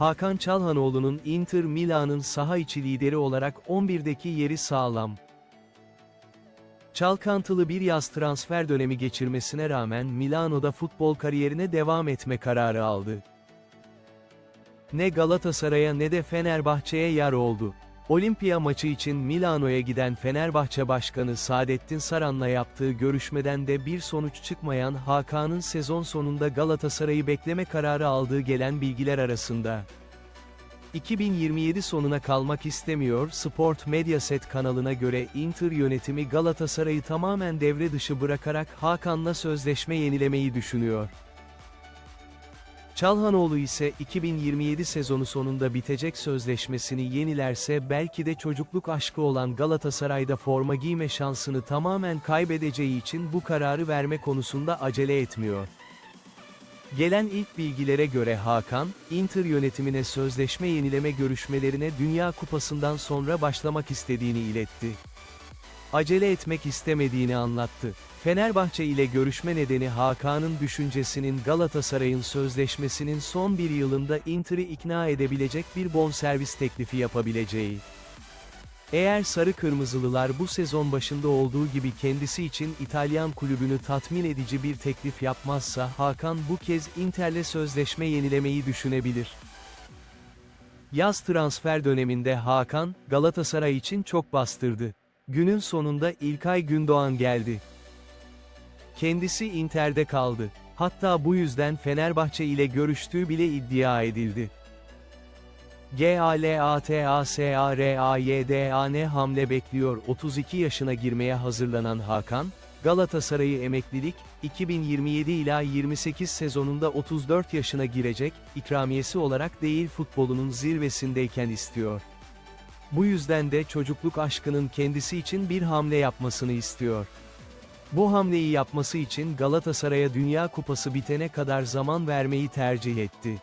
Hakan Çalhanoğlu'nun Inter Milan'ın saha içi lideri olarak 11'deki yeri sağlam. Çalkantılı bir yaz transfer dönemi geçirmesine rağmen Milano'da futbol kariyerine devam etme kararı aldı. Ne Galatasaray'a ne de Fenerbahçe'ye yar oldu. Olimpiya maçı için Milano'ya giden Fenerbahçe Başkanı Saadettin Saran'la yaptığı görüşmeden de bir sonuç çıkmayan Hakan'ın sezon sonunda Galatasaray'ı bekleme kararı aldığı gelen bilgiler arasında. 2027 sonuna kalmak istemiyor Sport Mediaset kanalına göre Inter yönetimi Galatasaray'ı tamamen devre dışı bırakarak Hakan'la sözleşme yenilemeyi düşünüyor. Çalhanoğlu ise 2027 sezonu sonunda bitecek sözleşmesini yenilerse belki de çocukluk aşkı olan Galatasaray'da forma giyme şansını tamamen kaybedeceği için bu kararı verme konusunda acele etmiyor. Gelen ilk bilgilere göre Hakan, Inter yönetimine sözleşme yenileme görüşmelerine Dünya Kupası'ndan sonra başlamak istediğini iletti. Acele etmek istemediğini anlattı. Fenerbahçe ile görüşme nedeni Hakan'ın düşüncesinin Galatasaray'ın sözleşmesinin son bir yılında Inter'i ikna edebilecek bir bonservis teklifi yapabileceği. Eğer Sarı Kırmızılılar bu sezon başında olduğu gibi kendisi için İtalyan kulübünü tatmin edici bir teklif yapmazsa Hakan bu kez Inter'le sözleşme yenilemeyi düşünebilir. Yaz transfer döneminde Hakan, Galatasaray için çok bastırdı. Günün sonunda İlkay Gündoğan geldi. Kendisi Inter'de kaldı. Hatta bu yüzden Fenerbahçe ile görüştüğü bile iddia edildi. GALATASARAYDAN hamle bekliyor 32 yaşına girmeye hazırlanan Hakan, Galatasaray'ı emeklilik, 2027 ila 28 sezonunda 34 yaşına girecek, ikramiyesi olarak değil futbolunun zirvesindeyken istiyor. Bu yüzden de çocukluk aşkının kendisi için bir hamle yapmasını istiyor. Bu hamleyi yapması için Galatasaray'a Dünya Kupası bitene kadar zaman vermeyi tercih etti.